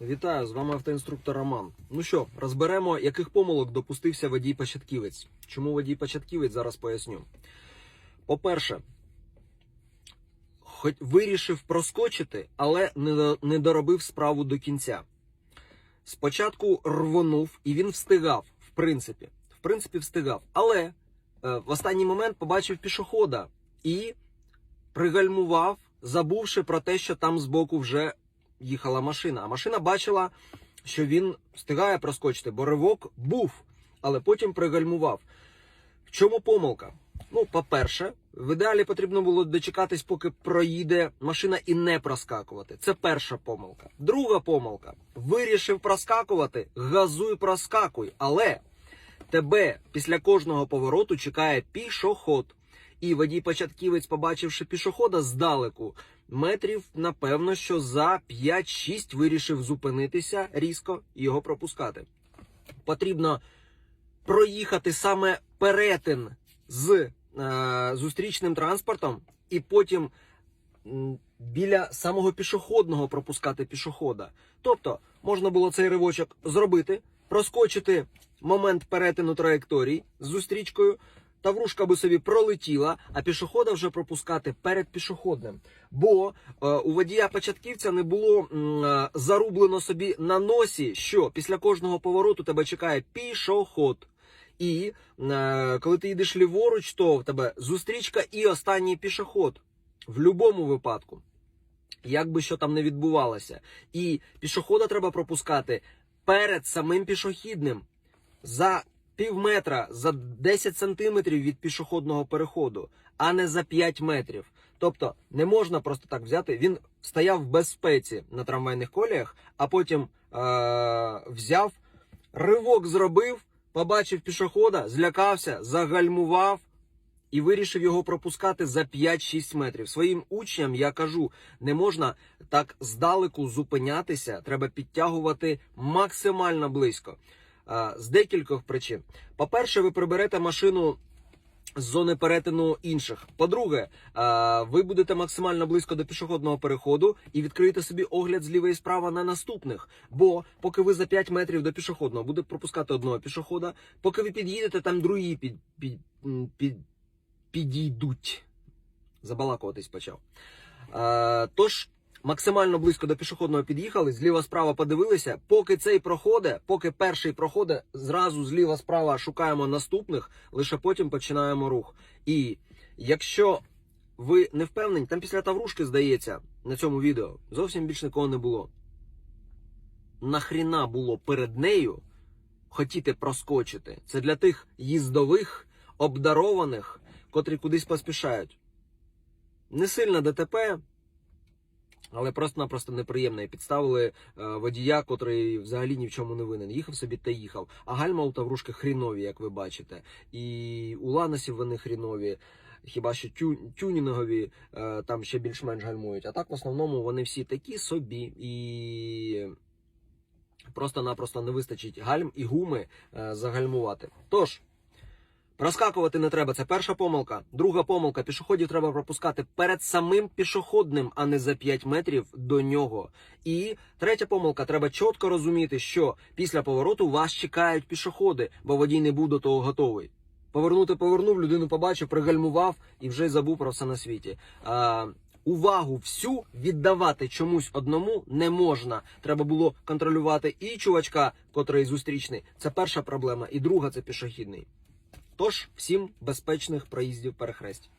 Вітаю, з вами автоінструктор Роман. Ну що, розберемо, яких помилок допустився водій початківець. Чому водій початківець, зараз поясню. По-перше, хоч вирішив проскочити, але не, доробив справу до кінця. Спочатку рвонув, і він встигав, в принципі. В принципі, встигав. Але е, в останній момент побачив пішохода і пригальмував, забувши про те, що там збоку вже їхала машина. А машина бачила, що він встигає проскочити, бо ривок був, але потім пригальмував. В чому помилка? Ну, по-перше, в ідеалі потрібно було дочекатись, поки проїде машина і не проскакувати. Це перша помилка. Друга помилка. Вирішив проскакувати, газуй, проскакуй. Але тебе після кожного повороту чекає пішоход. І водій початківець, побачивши пішохода здалеку, метрів, напевно, що за 5-6 вирішив зупинитися різко і його пропускати. Потрібно проїхати саме перетин з е, зустрічним транспортом, і потім біля самого пішохідного пропускати пішохода. Тобто можна було цей ривочок зробити, проскочити момент перетину траєкторій з зустрічкою. Таврушка би собі пролетіла, а пішохода вже пропускати перед пішоходним. Бо е, у водія початківця не було е, зарублено собі на носі, що після кожного повороту тебе чекає пішоход. І е, коли ти їдеш ліворуч, то в тебе зустрічка і останній пішоход. В будь-якому випадку. Як би що там не відбувалося. І пішохода треба пропускати перед самим пішохідним за пів метра, за 10 сантиметрів від пішохідного переходу, а не за 5 метрів. Тобто не можна просто так взяти. Він стояв в безпеці на трамвайних коліях, а потім е- взяв, ривок зробив, побачив пішохода, злякався, загальмував і вирішив його пропускати за 5-6 метрів. Своїм учням я кажу, не можна так здалеку зупинятися, треба підтягувати максимально близько. З декількох причин. По-перше, ви приберете машину з зони перетину інших. По-друге, ви будете максимально близько до пішохідного переходу і відкриєте собі огляд зліва і справа на наступних. Бо поки ви за 5 метрів до пішохідного будете пропускати одного пішохода, поки ви під'їдете, там другі під, під, під, підійдуть. Забалакуватись почав. Тож, максимально близько до пішохідного під'їхали, зліва справа подивилися. Поки цей проходить, поки перший проходить, зразу зліва справа шукаємо наступних, лише потім починаємо рух. І якщо ви не впевнені, там після Таврушки, здається, на цьому відео зовсім більш нікого не було. Нахріна було перед нею хотіти проскочити. Це для тих їздових, обдарованих, котрі кудись поспішають. Не сильно ДТП, але просто-напросто неприємно. І підставили е, водія, котрий взагалі ні в чому не винен. Їхав собі та їхав. А гальма у Таврушки хрінові, як ви бачите. І у Ланосів вони хрінові. Хіба що тю, тюнінгові е, там ще більш-менш гальмують. А так в основному вони всі такі собі і просто-напросто не вистачить гальм і гуми е, загальмувати. Тож. Проскакувати не треба, це перша помилка. Друга помилка: пішоходів треба пропускати перед самим пішоходним, а не за 5 метрів до нього. І третя помилка: треба чітко розуміти, що після повороту вас чекають пішоходи, бо водій не був до того готовий. Повернути повернув, людину побачив, пригальмував і вже забув про все на світі. А, увагу всю віддавати чомусь одному не можна. Треба було контролювати і чувачка, котрий зустрічний. Це перша проблема, і друга це пішохідний. Тож всім безпечних проїздів перехресть.